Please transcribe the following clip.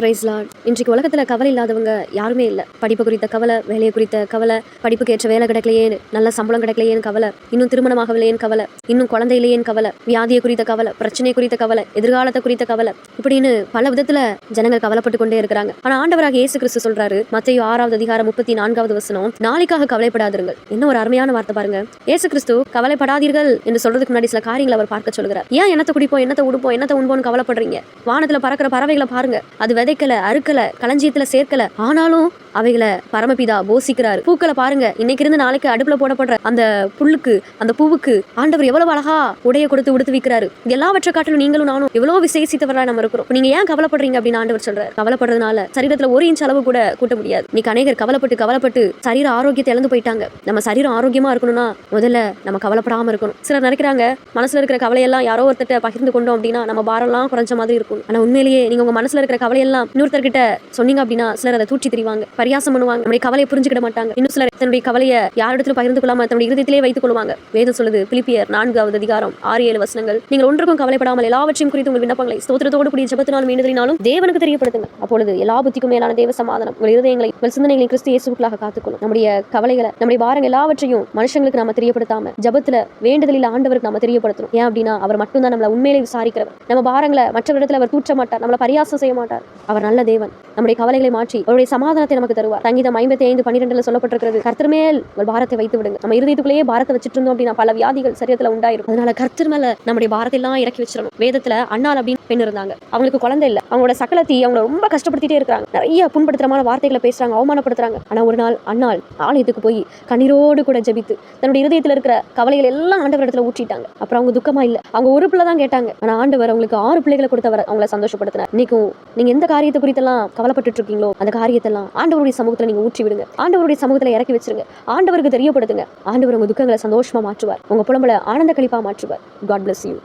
Price Lord இன்றைக்கு உலகத்தில் கவலை இல்லாதவங்க யாருமே இல்லை. படிப்பு குறித்த கவலை வேலையை குறித்த கவலை படிப்புக்கு ஏற்ற வேலை கிடைக்கலையே நல்ல சம்பளம் கிடைக்கலையேன்னு கவலை இன்னும் திருமணமாகவில்லையேன்னு கவலை இன்னும் குழந்தை இல்லையேன்னு கவலை வியாதியை குறித்த கவலை பிரச்சனை குறித்த கவலை எதிர்காலத்தை குறித்த கவலை இப்படின்னு பல விதத்துல ஜனங்கள் கவலைப்பட்டு கொண்டே இருக்கிறாங்க. ஆனா ஆண்டவராக இயேசு கிறிஸ்து சொல்றாரு மத்தையோ ஆறாவது அதிகாரம் முப்பத்தி நான்காவது வசனம் நாளைக்காக கவலைப்படாதீர்கள் என்ன ஒரு அருமையான வார்த்தை பாருங்க. இயேசு கிறிஸ்து கவலைப்படாதீர்கள் என்று சொல்றதுக்கு முன்னாடி சில காரியங்களை அவர் பார்க்க சொல்கிறார் ஏன் என்னத்தை குடிப்போம் என்னத்தை உடுப்போம் என்னத்தை உண்போம்னு கவலைப்படுறீங்க? வானத்துல பறக்கிற பறவைகளை பாருங்க. அது விதைக்கல அறுக்கல களஞ்சியத்துல சேர்க்கல. ஆனாலும் அவைகளை பரமபிதா போசிக்கிறார் பூக்களை பாருங்க இன்னைக்கு இருந்து நாளைக்கு அடுப்புல போடப்படுற அந்த புல்லுக்கு அந்த பூவுக்கு ஆண்டவர் எவ்வளவு அழகா உடைய கொடுத்து உடுத்து விற்கிறாரு எல்லாவற்றை காட்டிலும் நீங்களும் நானும் எவ்வளவு விசேஷித்தவரா நம்ம இருக்கிறோம். நீங்க ஏன் கவலைப்படுறீங்க அப்படின்னு ஆண்டவர் சொல்றாரு. கவலைப்படுறதுனால சரீரத்துல ஒரு இன்ச் அளவு கூட கூட்ட முடியாது. இன்னைக்கு அநேகர் கவலைப்பட்டு கவலைப்பட்டு சரீர ஆரோக்கியத்தை இழந்து போயிட்டாங்க. நம்ம சரீரம் ஆரோக்கியமா இருக்கணும்னா முதல்ல நம்ம கவலைப்படாம இருக்கணும். சிலர் நினைக்கிறாங்க மனசுல இருக்கிற கவலையெல்லாம் யாரோ ஒருத்தட்ட பகிர்ந்து கொண்டோம் அப்படின்னா நம்ம பாரம்லாம் குறைஞ்ச மாதிரி இருக்கும். ஆனா உண்மையிலேயே நீங்க உங்க மனசுல இருக்கிற கவலையெல்லாம் இன்னொருத்தர்கிட்ட சொன்னீங்க அப்படின்னா சிலர் அதை தூச்சி தெரிவாங்க. பரியாசம் பண்ணுவாங்க. நம்முடைய கவலையை புரிஞ்சுக்கிட மாட்டாங்க. இன்னும் சிலர் தன்னுடைய கவலையை யாரிடத்திலும் பகிர்ந்து கொள்ளாம தன்னுடைய இருதயத்திலே வைத்துக் கொள்வாங்க. வேதம் சொல்லுது பிலிப்பியர் நான்காவது அதிகாரம் ஆறு ஏழு வசனங்கள். நீங்கள் ஒன்றுக்கும் கவலைப்படாமல் எல்லாவற்றையும் குறித்து உங்கள் விண்ணப்பங்களை ஸ்தோத்திரத்தோடு கூடிய ஜபத்தினாலும் வேண்டுதலினாலும் தேவனுக்கு தெரியப்படுத்துங்க. அப்பொழுது எல்லா புத்திக்கும் மேலான தேவ சமாதானம் உங்கள் இருதயங்களை உங்கள் சிந்தனைகளை கிறிஸ்து இயேசுக்களாக காத்துக்கொள்ளும். நம்முடைய கவலைகளை நம்முடைய பாரங்கள் எல்லாவற்றையும் மனுஷங்களுக்கு நாம தெரியப்படுத்தாம ஜபத்துல வேண்டுதலில் ஆண்டவருக்கு நம்ம தெரியப்படுத்தணும். ஏன் அப்படின்னா அவர் மட்டும்தான் நம்மளை உண்மையிலே விசாரிக்கிறவர். நம்ம பாரங்களை மற்றவரிடத்துல அவர் தூற்ற மாட்டார் நம்மளை பரியாசம் செய்ய மாட்டார். அவர் நல்ல தேவன். நம்முடைய கவலைகளை மாற்றி அவருடைய சமாதானத்தை நமக்கு தருவார். சங்கீதம் ஐம்பத்தி ஐந்து பன்னிரெண்டுல சொல்லப்பட்டிருக்கிறது கர்த்தர் மேல் உங்கள் பாரத்தை வைத்து விடுங்க நம்ம இருதயத்துக்குள்ளேயே பாரத்தை வச்சுட்டு இருந்தோம் அப்படின்னா பல வியாதிகள் சரியத்துல உண்டாயிருக்கும் அதனால கர்த்தர் மேல நம்முடைய பாரத்தை எல்லாம் இறக்கி வச்சிடணும். வேதத்துல அண்ணால் அப்படின்னு பெண் இருந்தாங்க. அவங்களுக்கு குழந்தை இல்லை. அவங்களோட சக்கலத்தி அவங்கள ரொம்ப கஷ்டப்படுத்திட்டே இருக்காங்க நிறைய புண்படுத்துறமான வார்த்தைகளை பேசுறாங்க அவமானப்படுத்துறாங்க. ஆனா ஒரு நாள் அண்ணாள் ஆலயத்துக்கு போய் கண்ணீரோடு கூட ஜெபித்து தன்னுடைய இருதயத்தில் இருக்கிற கவலைகள் எல்லாம் ஆண்டவர் இடத்துல ஊற்றிட்டாங்க. அப்புறம் அவங்க துக்கமா இல்ல. அவங்க ஒரு பிள்ளை தான் கேட்டாங்க. ஆனா ஆண்டவர் அவங்களுக்கு ஆறு பிள்ளைகளை கொடுத்தவர் அவங்கள சந்தோஷப்படுத்தினார். இன்னைக்கும் நீங்க எந்த காரியத்தை குறித்தெல்லாம் கவலைப்பட்டு இருக்கீங்களோ அந்த காரியத்தெல்லாம் ஆண்டவருடைய சமூகத்தில் நீங்க ஊற்றி விடுங்க. ஆண்டவருடைய சமூகத்தில் இறக்கி வச்சிருங்க. ஆண்டவருக்கு தெரியப்படுத்துங்க. ஆண்டவர் உங்க துக்கங்களை சந்தோஷமா மாற்றுவார். உங்க புலம்பல ஆனந்த கழிப்பா மாற்றுவார். God bless you